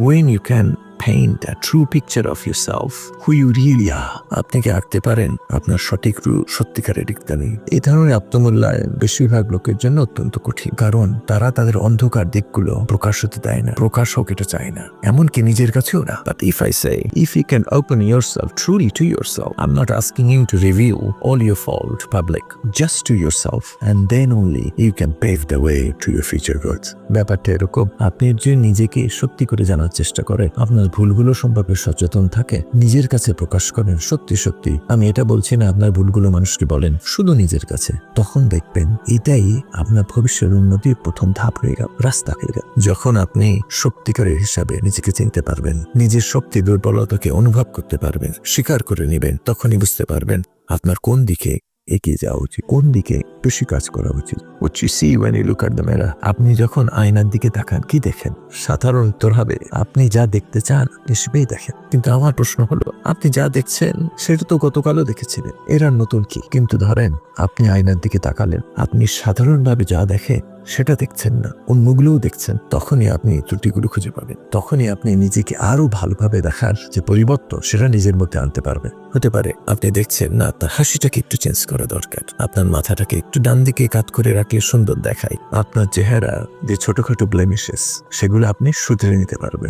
when you can paint a true picture of yourself, who you really are, আপনি কি আঁকতে পারেন? আপনার সঠিক রূপ সত্যিকারের দিকদানি এই ধরনের আত্মমূল্যায়ন বেশিরভাগ লোকের জন্য অত্যন্ত কঠিন। কারণ তারা তাদের অন্ধকার দিকগুলো প্রকাশ হতে দেয় না। প্রকাশ হোক এটা চায় না। এমনকি নিজের কাছেও না। But if I say if you can open yourself truly to yourself I am not asking you to review all your fault public just to yourself and then only you can pave the way to your future growth ব্যাপারটা এরকম। আপনি যদি নিজেকে সত্যি করে জানার চেষ্টা করে আপনার ভুলগুলো সম্পর্কে সচেতন থাকে, নিজের কাছে প্রকাশ করেন। সত্যি সত্যি, আমি এটা বলছি না আপনার ভুলগুলো মানুষকে বলেন, শুধু নিজের কাছে। তখন দেখবেন এটাই আপনার ভবিষ্যের উন্নতির প্রথম ধাপ হয়ে গেল, রাস্তা হয়ে গেল। যখন আপনি সত্যিকারের হিসাবে নিজেকে চিনতে পারবেন, নিজের শক্তি দুর্বলতাকে অনুভব করতে পারবেন, স্বীকার করে নেবেন, তখনই বুঝতে পারবেন আপনার কোন দিকে এগিয়ে যাওয়া উচিত। কোন দিকে বেশি কাজ করা উচিত? What you see when you look at the mirror, আপনি যখন আয়নার দিকে তাকান কি দেখেন? সাধারণ উত্তর হবে আপনি যা দেখতে চান আপনি সেটাই দেখেন। কিন্তু আমার প্রশ্ন হলো আপনি যা দেখছেন সেটা তো গতকালও দেখেছিলেন। এরা নতুন কি? কিন্তু ধরেন আপনি আয়নার দিকে তাকালেন। আপনি সাধারণভাবে যা দেখে সেটা দেখছেন না, অন্যগুলোও দেখছেন, তখনই আপনি ত্রুটিগুলো খুঁজে পাবেন। তখনই আপনি নিজেকে আরও ভালোভাবে দেখার যে পরিবর্তন, সেটা নিজের মধ্যে আনতে পারবেন। হতে পারে আপনি দেখছেন, না, তার হাসিটাকে একটু চেঞ্জ করা দরকার। আপনার মাথাটাকে একটু ডান দিকে কাত করে রাখলে সুন্দর দেখায়। আপনার চেহারা যে ছোটখাটো ব্লেমিশেস সেগুলো আপনি শুধরে নিতে পারবেন।